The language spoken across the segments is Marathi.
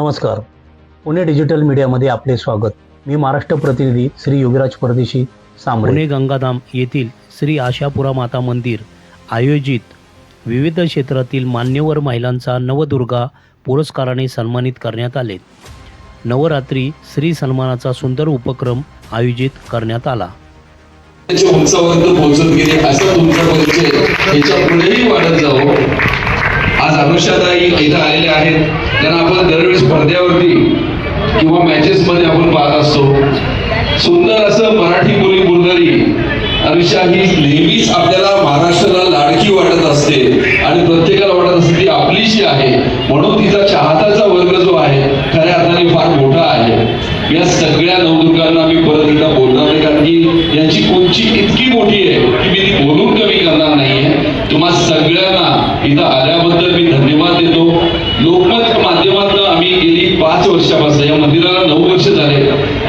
नमस्कार. पुणे डिजिटल मीडियामध्ये आपले स्वागत. मी महाराष्ट्र प्रतिनिधी श्री योगीराज परदेशी सांबळे पुणे गंगाधाम येथील श्री आशापुरा माता मंदिर आयोजित विविध क्षेत्रातील मान्यवर महिलांचा नवदुर्गा पुरस्काराने सन्मानित करण्यात आले. नवरात्री श्री सन्मानाचा सुंदर उपक्रम आयोजित करण्यात आला. त्याच्या उंचापर्यंत पोहोचत गेले. असं तुमचा परिचय याच्या पुढेही वाढत जावं. आज अनुषाताई इथं आलेल्या आहेत. त्यांना आपण दरवेळी स्पर्ध्यावरती किंवा मॅचेस मध्ये आपण पाहत असतो. सुंदर असं मराठी बोली बोलणारी अनुषा ही नेहमीच आपल्याला महाराष्ट्राला लाडकी वाटत असते आणि प्रत्येकाला वाटत असते ती आपलीशी आहे म्हणून तिचा चाहताचा वर्ग जो आहे खऱ्या अर्थाने फार मोठा आहे. या सगळ्या नवदुर्गांना मी परत एकदा बोलणार नाही कारण की यांची उंची इतकी मोठी आहे की मी ती बोलून कमी करणार नाहीये. तुम्हा सगळ्यांना इथं आल्याबद्दल मी धन्यवाद देतो लोकमत माध्यमातून आम्ही गेली पाच वर्षापासून या मंदिराला नऊ वर्ष झाले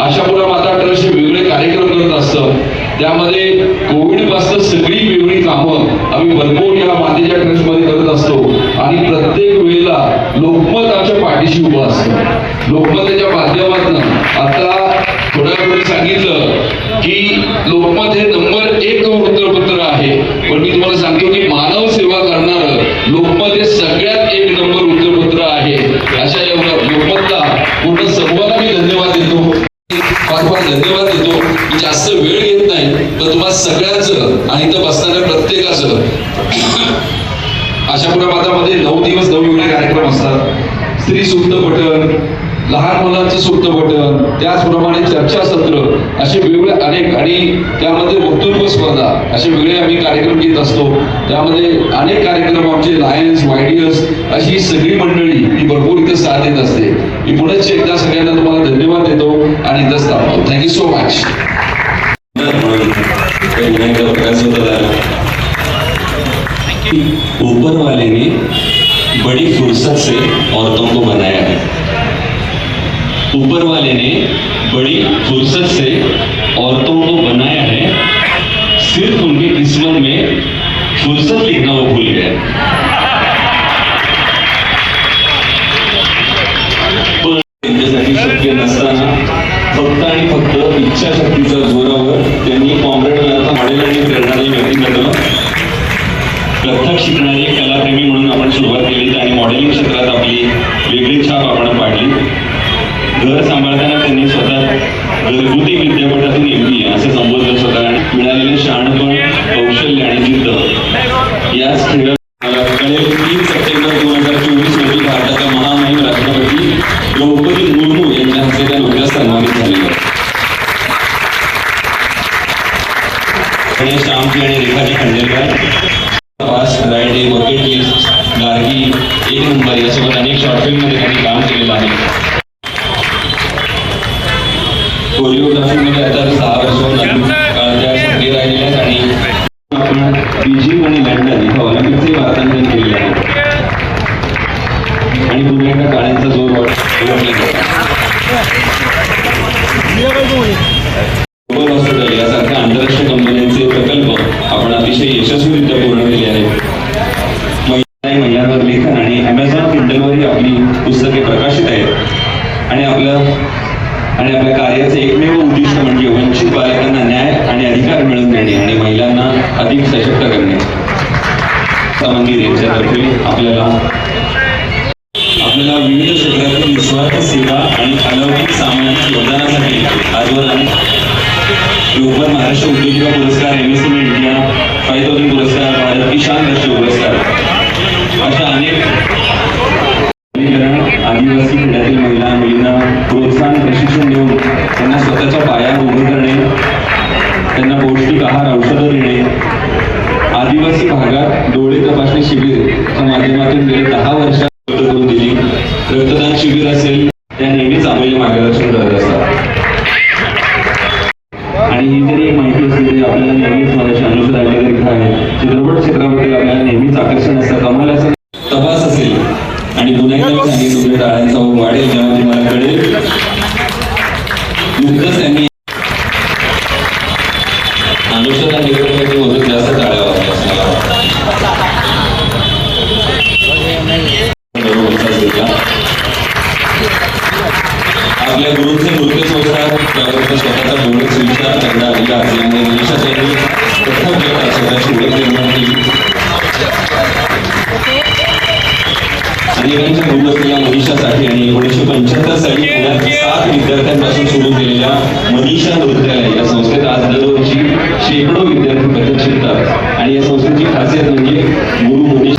आशापुरा माता ट्रस्ट हे वेगळे कार्यक्रम करत असतं. त्यामध्ये कोविडपासून सगळी वेगळी कामं आम्ही भरपूर या मातेच्या ट्रस्टमध्ये करत असतो. आणि प्रत्येक वेळेला लोकमत आमच्या पाठीशी उभं असतं. लोकमताच्या माध्यमातून आता थोड्या वेळी सांगितलं की लोकमत हे नंबर एक वृत्तपत्र आहे. पण मी तुम्हाला सांगतो की मानव सेवा करणारं लोकमत हे सगळ्यात सगळ्यांचं आणि इथं बसणाऱ्या प्रत्येकाचं आशापुरा मातामध्ये नऊ दिवस नऊ कार्यक्रम असतात. स्त्री सुक्त पठण लहान मुलांचं सुक्त पठण त्याचप्रमाणे चर्चासत्र असे वेगवेगळे अनेक आणि त्यामध्ये वक्तृत्व स्पर्धा असे वेगळे आम्ही कार्यक्रम घेत असतो. त्यामध्ये अनेक कार्यक्रम आमचे लायन्स वायडियर्स अशी ही सगळी मंडळी ही भरपूर इथे साथ देत असते. मी पुढेच एकदा सगळ्यांना तुम्हाला धन्यवाद देतो आणि इथंच थांबतो. थँक्यू सो मच ऊपर वाले ने बड़ी फुर्सत से औरतों को बनाया है। ऊपर वाले ने बड़ी फुर्सत से औरतों को बनाया है। सिर्फ़ उनके किस्मत में फुर्सत वेगळी छाप आपण पाडली. घर सांभाळताना त्यांनी स्वतः घरगुती विद्यापीठातून एमबी असं संबोधलं स्वतः आणि मिळालेले शहाणपण कौशल्य आणि जिद्द. याच खेळात कळेल तीन सप्टेंबर दोन हजार चोवीस रोजी भारताच्या महामहिम राष्ट्रपती द्रौपदी मुर्मू यांच्या हस्ते त्या नुकत्याच सन्मानित झालेल्या आणि श्यामजी आणि रेखाजी खंडेलकर पास रायडे बकेट लिस्ट गार्गी एक नंबर यासोबत अनेक शॉर्ट फिल्ममध्ये त्यांनी काम केलेलं आहे. कोरिओग्राफीमध्ये आता सहा वर्ष सक्रिय राहिलेल्या आहेत आणि आपण बीजिंग आणि लंडन इथं ऑलिम्पिकचे वार्तांकन केलेले आहे. आणि पुन्हा एकदा काळ्यांचा जोर वाढ- केलं आणि आपल्या कार्याचं एकमेव उद्दिष्ट म्हणजे वंचित बालकांना न्याय आणि अधिकार मिळवून देणे आणि महिलांना अधिक सशक्त करणे. मंदिर यांच्यातर्फे आपल्याला आपल्याला विविध क्षेत्रातील निस्वार्थ सेवा आणि अलौकिक सामन्यांच्या योगदानासाठी आजवर महाराष्ट्र उद्योजिका पुरस्कार एम एस क्षेत्राबद्दल आपल्याला नेहमीच आकर्षण असतं. कमाल असं तपास असेल आणि तुमच्या टाळ्यांचा ओघ वाढेल जेव्हा तुम्हाला कळेल. नुकतंच त्यांनी जास्त टाळ्या. आपल्या गुरूंचे नृत्य संस्कार स्वतःचा बोलच विचार करण्यात आलेला असल्यामुळे जगात स्वतःची ओळख आणि भविष्य या मनीषासाठी आणि एकोणीसशे पंच्याहत्तर साली पुण्यात सात विद्यार्थ्यांपासून सुरू केलेल्या मनीषा नृत्यालय या संस्थेत आज दरवर्षी शेकडो विद्यार्थी प्रत्यक्ष शिकतात आणि या संस्थेची खासियत म्हणजे गुरु मनीष.